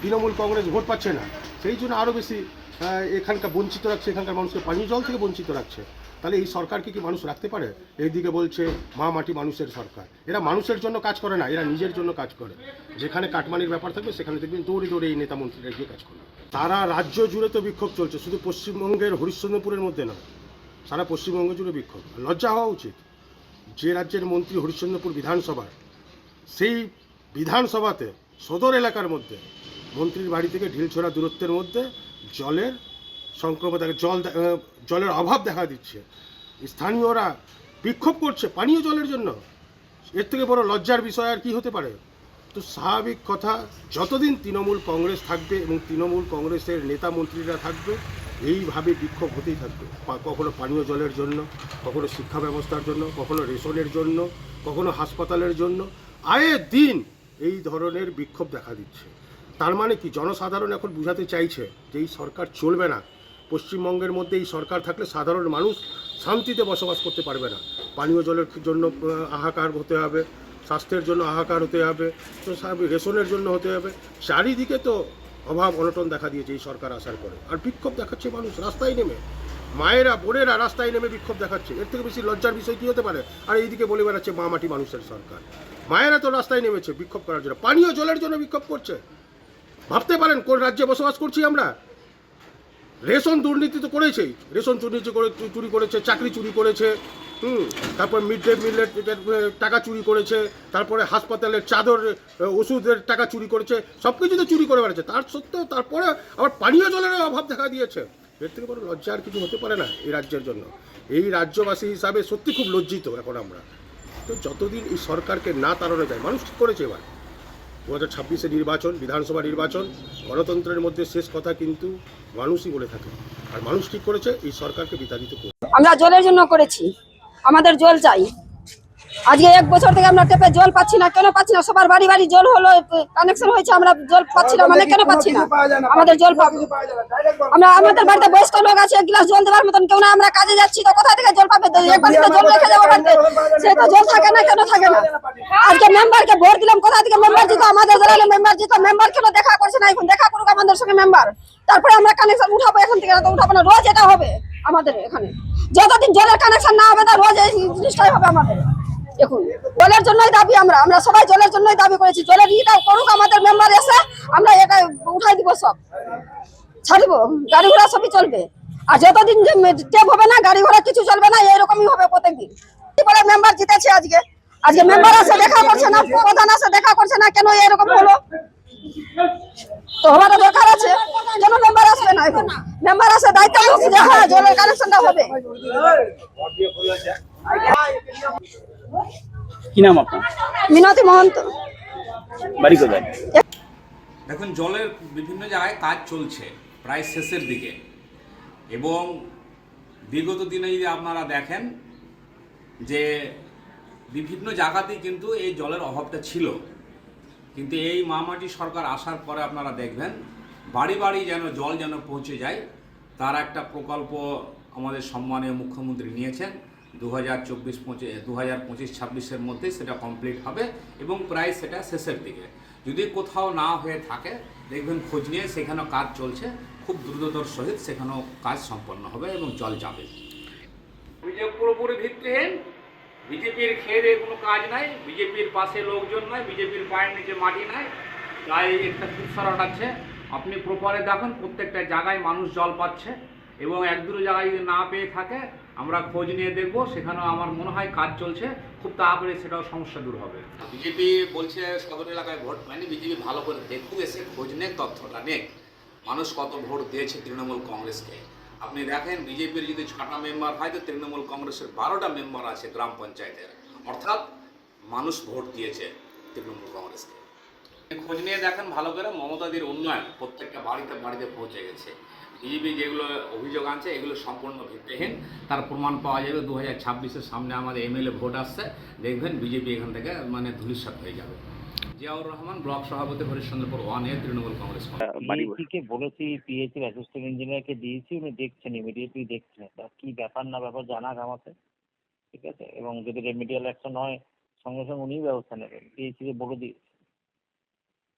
Trinamool Congress vote পাচ্ছে না। সেই জন্য আরও বেশি এখানকার বঞ্চিত রাখছে, এখানকার মানুষকে পানীয় জল থেকে বঞ্চিত রাখছে। তাহলে এই সরকারকে কি মানুষ রাখতে পারে? এইদিকে বলছে, মা মাটি মানুষের সরকার। এরা মানুষের জন্য কাজ করে না, এরা নিজের জন্য কাজ করে। যেখানে কাটমানির ব্যাপার থাকবে, সেখানে দেখবেন দৌড়ে দৌড়ে এই নেতা মন্ত্রীরা গিয়ে কাজ করবে। তারা রাজ্য জুড়ে তো বিক্ষোভ চলছে, শুধু পশ্চিমবঙ্গের হরিশ্চন্দ্রপুরের মধ্যে নয়, সারা পশ্চিমবঙ্গ জুড়ে বিক্ষোভ। লজ্জা হওয়া উচিত। যে রাজ্যের মন্ত্রী হরিশ্চন্দ্রপুর বিধানসভার, সেই বিধানসভাতে সদর এলাকার মধ্যে, মন্ত্রীর বাড়ি থেকে ঢিলছোড়া দূরত্বের মধ্যে, জলের সংক্রমণ দেখা- জল জলের অভাব দেখা দিচ্ছে। স্থানীয়রা বিক্ষোভ করছে পানীয় জলের জন্য। এর থেকে বড় লজ্জার বিষয় আর কি হতে পারে? তো স্বাভাবিক কথা, যতদিন তৃণমূল কংগ্রেস থাকবে এবং তৃণমূল কংগ্রেসের নেতা মন্ত্রীরা থাকবে, এইভাবে বিক্ষোভ হতেই থাকবে। কখনো পানীয় জলের জন্য, কখনো শিক্ষা ব্যবস্থার জন্য, কখনো রেশনের জন্য, কখনো হাসপাতালের জন্য। আয়ে দিন এই ধরনের বিক্ষোভ দেখা দিচ্ছে। তার মানে কি? জনসাধারণ এখন বুঝাতে চাইছে যে এই সরকার চলবে না। পশ্চিমবঙ্গের মধ্যে এই সরকার থাকলে সাধারণ মানুষ শান্তিতে বসবাস করতে পারবে না। পানীয় জলের জন্য হাহাকার হতে হবে, স্বাস্থ্যের জন্য হাহাকার হতে হবে, তো রেশনের জন্য হতে হবে। চারিদিকে তো অভাব, অনটন দেখা দিয়েছে এই সরকার আসার পরে। আর বিক্ষোভ দেখাচ্ছে মানুষ রাস্তায় নেমে। মায়েরা, বোনেরা রাস্তায় নেমে বিক্ষোভ দেখাচ্ছে। এর থেকে বেশি লজ্জার বিষয় কী হতে পারে? আর এইদিকে বলে বেড়াচ্ছে মা মাটি মানুষের সরকার। মায়েরা তো রাস্তায় নেমেছে বিক্ষোভ করার জন্য। পানীয় জলের জন্য বিক্ষোভ করছে। ভাবতে পারেন কোন রাজ্যে বসবাস করছি আমরা? রেশন দুর্নীতি তো করেছেই। রেশন দুর্নীতি করে চুরি করেছে, চাকরি চুরি করেছে, হুম? তারপর মিড ডে মিলের টাকা চুরি করেছে, তারপরে হাসপাতালের চাদর ওষুধের টাকা চুরি করেছে সব কিছু তো চুরি করে বেড়াচ্ছে। তার সত্ত্বেও তারপরে আবার পানীয় জলের অভাব দেখা দিয়েছে। এর থেকে বড় লজ্জা আর কিছু হতে পারে না এই রাজ্যের জন্য। এই রাজ্যবাসী হিসাবে সত্যি খুব লজ্জিত এখন আমরা। তো যতদিন এই সরকারকে না তাড়ানো যায়, মানুষ ঠিক করেছে এবার। দু হাজার ছাব্বিশে নির্বাচন, বিধানসভা নির্বাচন, গণতন্ত্রের মধ্যে শেষ কথা কিন্তু মানুষই বলে থাকে। আর মানুষ ঠিক করেছে? এই সরকারকে বিতাড়িত করবে আমরা জলের জন্য করেছি। আমাদের জল চাই। আজকে এক বছর থেকে আমরা টেপে জল পাচ্ছি না, কেন পাচ্ছি না? সবার বাড়ি বাড়ি জল হলো কানেকশন হয়েছে, আমরা জল পাচ্ছি না মানে কেন পাচ্ছি না? আমাদের জল পাবো। আমরা, আমাদের বাড়িতে বয়স্ক লোক আছে, এক গ্লাস জল দেওয়ার মতন কেউ না, আমরা কাজে যাচ্ছি তো, কোথা থেকে জল পাবে? জল রেখে যাব বাড়িতে, সে তো জল থাকে না, কেন থাকে না? আজকে মেম্বারকে ভোট দিলাম, কোথা থেকে মেম্বার জিতো আমাদের জেলায় মেম্বার জিতো মেম্বার কেন দেখা করছে না এখন? দেখা করুক আমাদের সঙ্গে মেম্বার তারপরে আমরা কানেকশন উঠাবো এখান থেকে তো উঠাবো না, রোজ এটা হবে আমাদের এখানে। যতদিন জলের কানেকশন না হবে না, রোজ এই জিনিসটাই হবে আমাদের। দেখুন, জলের জন্যই দাবি আমরা আমরা সবাই জলের জন্যই দাবি করেছি। জলের ইটা করুক, আমাদের মেম্বার এসে আমরা এটা উঠাই দিব সব। ছাড়িব গাড়ি ঘোড়া সবই চলবে। আর যতদিন যে টেপ হবে না, গাড়ি ঘোড়া কিছু চলবে না এরকমই হবে প্রত্যেকদিন। বলে মেম্বার জিতেছে আজকে? আজকে মেম্বার আসে দেখা করছে না, প্রধান আসে দেখা করছে না, কেন এরকম হলো? তো হওয়ার দরকার আছে। কেন মেম্বার আসবে না এখন? মেম্বার আসে দায়িত্ব জলের কানেকশনটা হবে। কি নাম আপনার? মিনতি মহন্ত। বাড়ি কোথায়? দেখুন জলের বিভিন্ন জায়গায় কাজ চলছে প্রায় শেষের দিকে। এবং বিগত দিনে যদি আপনারা দেখেন যে বিভিন্ন জায়গাতেই কিন্তু এই জলের অভাবটা ছিল। কিন্তু এই মামাটি সরকার আসার পরে আপনারা দেখবেন বাড়ি বাড়ি যেন জল যেন পৌঁছে যায় তার একটা প্রকল্প আমাদের সম্মানীয় মুখ্যমন্ত্রী নিয়েছেন। দু হাজার চব্বিশ পঁচিশ দু হাজার পঁচিশ, ছাব্বিশের মধ্যে সেটা কমপ্লিট হবে এবং প্রায় সেটা শেষের দিকে। যদি কোথাও না হয়ে থাকে, দেখবেন খোঁজ নিয়ে সেখানেও কাজ চলছে, খুব দ্রুততর সহিত সেখানেও কাজ সম্পন্ন হবে এবং জল যাবে। বিজেপি পুরোপুরি ভিত্তিহীন। বিজেপির খেয়ে কোনো কাজ নাই। বিজেপির পাশে লোকজন নাই, বিজেপির পায়ের নিচে মাটি নাই। তাই একটা কুৎসা আছে আপনি প্রপারে দেখুন, প্রত্যেকটা জায়গায় মানুষ জল পাচ্ছে। এবং এক দুটো জায়গায় যদি না পেয়ে থাকে, আমরা খোঁজ নিয়ে দেখব, সেখানেও আমার মনে হয় কাজ চলছে, খুব তাড়াতাড়ি সেটাও সমস্যা দূর হবে। বিজেপি বলছে সদর এলাকায় ভোট মানে বিজেপি ভালো করে দেখুক, এসে খোঁজ নেক, তথ্যটা নেক। মানুষ কত ভোট দিয়েছে তৃণমূল কংগ্রেসকে? আপনি দেখেন, বিজেপির যদি ছটা মেম্বার হয়, তো তৃণমূল কংগ্রেসের বারোটা মেম্বার আছে গ্রাম পঞ্চায়েতের। অর্থাৎ মানুষ ভোট দিয়েছে তৃণমূল কংগ্রেসকে। খোঁজ নিয়ে দেখেন, ভালো করে মমতাদির উন্নয়ন প্রত্যেকটা বাড়িতে বাড়িতে পৌঁছে গেছে। বিজেপি যেগুলো অভিযোগ আনছে এগুলো সম্পূর্ণ ভিত্তিহীন। তার প্রমাণ পাওয়া যাবে দু হাজার ছাব্বিশের সামনে আমাদের এমএলএ ভোট আসছে। দেখবেন বিজেপি এখান থেকে মানে ধুলিস্বাত হয়ে যাবে। জিয়াউর রহমান ব্লক সভাপতি হরিশ্চন্দ্রপুর ওয়ান এ তৃণমূল কংগ্রেস বাড়ি কে বলেছি পিএইচি অ্যাসিস্ট্যান্ট ইঞ্জিনিয়ারকে দিয়েছি উনি দেখছেন ইমিডিয়েটলি দেখছেন। কি ব্যাপার না ব্যাপার জানাক আমাকে ঠিক আছে? এবং যদি রেমিডিয়াল অ্যাকশন হয় সঙ্গে সঙ্গে উনিই ব্যবস্থা নেবেন। পিএইচি বলে দিয়েছি।